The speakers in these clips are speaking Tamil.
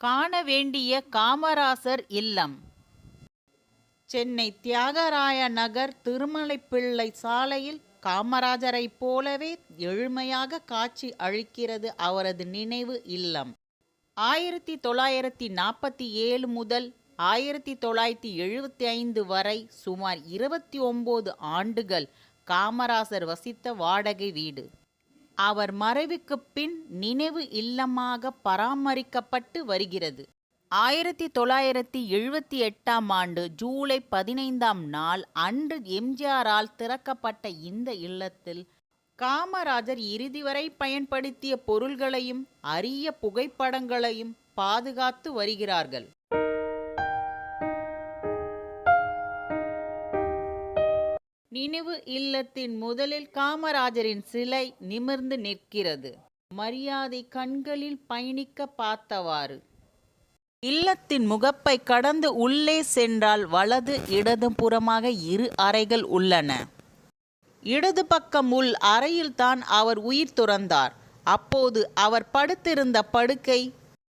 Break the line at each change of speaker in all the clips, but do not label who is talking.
காண வேண்டிய காமராசர் இல்லம். சென்னை தியாகராய நகர் திருமலைப்பிள்ளை சாலையில் காமராஜரைப் போலவே எழுமையாக காட்சி அளிக்கிறது அவரது நினைவு இல்லம். ஆயிரத்தி தொள்ளாயிரத்தி நாற்பத்தி ஏழு முதல் ஆயிரத்தி தொள்ளாயிரத்தி எழுபத்தி ஐந்து வரை சுமார் இருபத்தி ஒம்பது ஆண்டுகள் காமராசர் வசித்த வாடகை வீடு. அவர் மறைவுக்குப் பின் நினைவு இல்லமாக பராமரிக்கப்பட்டு வருகிறது. ஆயிரத்தி தொள்ளாயிரத்தி எழுபத்தி எட்டாம் ஆண்டு ஜூலை பதினைந்தாம் நாள் அன்று எம்ஜிஆரால் திறக்கப்பட்ட இந்த இல்லத்தில் காமராஜர் இறுதி வரை பயன்படுத்திய பொருள்களையும் அரிய புகைப்படங்களையும் பாதுகாத்து வருகிறார்கள். நினைவு இல்லத்தின் முதலில் காமராஜரின் சிலை நிமிர்ந்து நிற்கிறது. மரியாதை கண்களில் பயணிக்க பார்த்தவாறு. இல்லத்தின் முகப்பை கடந்து உள்ளே சென்றால் வலது இடது புறமாக இரு அறைகள் உள்ளன. இடது பக்கம் உள் அறையில்தான் அவர் உயிர் துறந்தார். அப்போது அவர் படுத்திருந்த படுக்கை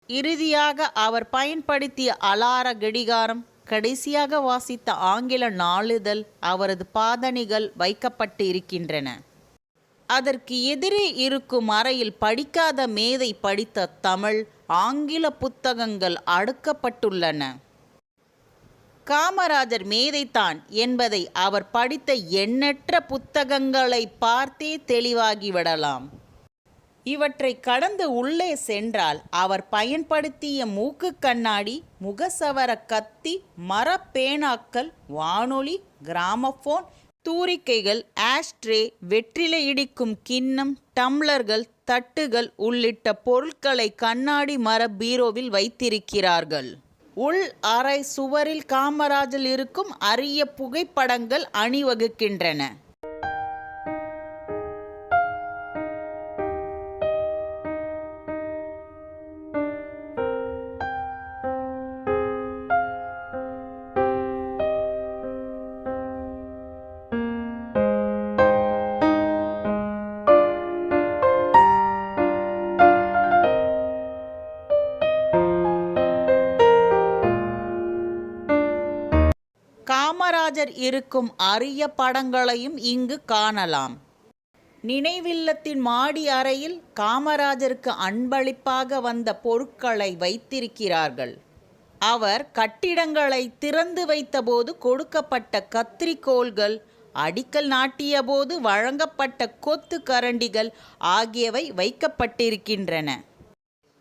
இறுதியாக அவர் பயன்படுத்திய அலார கடிகாரம் கடைசியாக வாசித்த ஆங்கில நாளிதழ் அவரது பாதணிகள் வைக்கப்பட்டு இருக்கின்றன அதற்கு எதிரே இருக்கும் அறையில் படிக்காத மேதை படித்த தமிழ் ஆங்கில புத்தகங்கள் அடுக்கப்பட்டுள்ளன. காமராஜர் மேதைத்தான் என்பதை அவர் படித்த எண்ணற்ற புத்தகங்களை பார்த்தே தெளிவாகிவிடலாம். இவற்றை கடந்து உள்ளே சென்றால் அவர் பயன்படுத்திய மூக்கு கண்ணாடி முகசவர கத்தி மரப்பேனாக்கள் வானொலி கிராமபோன் தூரிக்கைகள் ஆஷ்ட்ரே வெற்றிலை இடிக்கும் கிண்ணம் டம்ளர்கள் தட்டுகள் உள்ளிட்ட பொருட்களை கண்ணாடி மர பீரோவில் வைத்திருக்கிறார்கள். உள் அறை சுவரில் காமராஜில் இருக்கும் அரிய புகைப்படங்கள் அணிவகுக்கின்றன. நடராஜர் இருக்கும் அரிய படங்களையும் இங்கு காணலாம். நினைவில்லத்தின் மாடி அறையில் காமராஜருக்கு அன்பளிப்பாக வந்த பொருட்களை வைத்திருக்கிறார்கள். அவர் கட்டிடங்களை திறந்து வைத்தபோது கொடுக்கப்பட்ட கத்திரிக்கோள்கள் அடிக்கல் நாட்டியபோது வழங்கப்பட்ட கொத்து கரண்டிகள் ஆகியவை வைக்கப்பட்டிருக்கின்றன.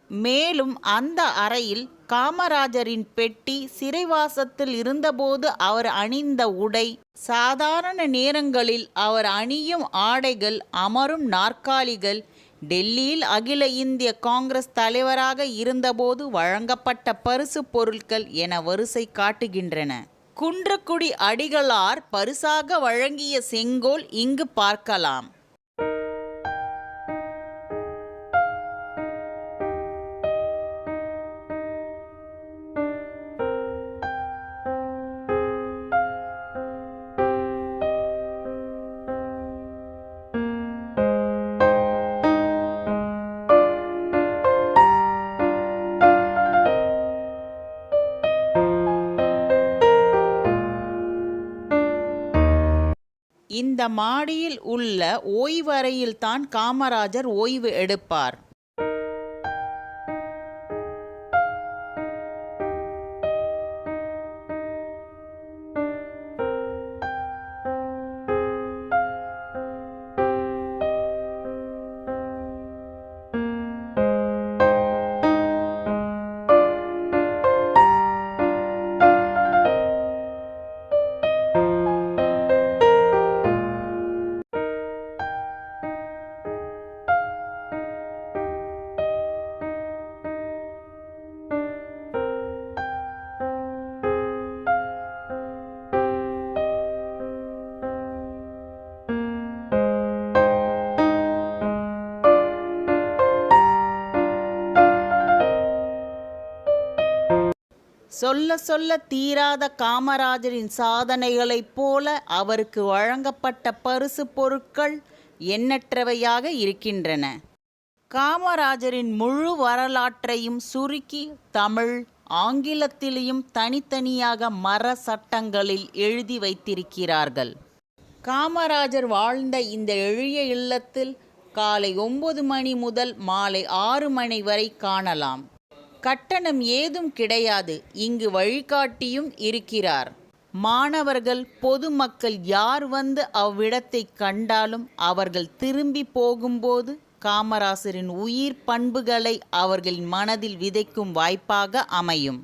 மேலும் அந்த அறையில் காமராஜரின் பெட்டி சிறைவாசத்தில் இருந்தபோது அவர் அணிந்த உடை. சாதாரண நேரங்களில் அவர் அணியும் ஆடைகள் அமரும் நாற்காலிகள். டெல்லியில் அகில இந்திய காங்கிரஸ் தலைவராக இருந்தபோது வழங்கப்பட்ட பரிசு பொருட்கள் என வரிசை காட்டுகின்றன. குன்றக்குடி அடிகளார் பரிசாக வழங்கிய செங்கோல் இங்கு பார்க்கலாம். இந்த மாடியில் உள்ள ஓய்வறையில்தான் காமராஜர் ஓய்வு எடுப்பார். சொல்ல சொல்ல தீராத காமராஜரின் சாதனைகளைப் போல அவருக்கு வழங்கப்பட்ட பரிசு பொருட்கள் எண்ணற்றவையாக இருக்கின்றன. காமராஜரின் முழு வரலாற்றையும் சுருக்கி தமிழ் ஆங்கிலத்திலேயும் தனித்தனியாக மர சட்டங்களில் எழுதி வைத்திருக்கிறார்கள். காமராஜர் வாழ்ந்த இந்த எளிய இல்லத்தில் காலை ஒன்பது மணி முதல் மாலை ஆறு மணி வரை காணலாம். கட்டணம் ஏதும் கிடையாது. இங்கு வழிகாட்டியும் இருக்கிறார். மாணவர்கள் பொதுமக்கள் யார் வந்து அவ்விடத்தை கண்டாலும் அவர்கள் திரும்பி போகும்போது காமராசரின் உயிர் பண்புகளை அவர்களின் மனதில் விதைக்கும் வாய்ப்பாக அமையும்.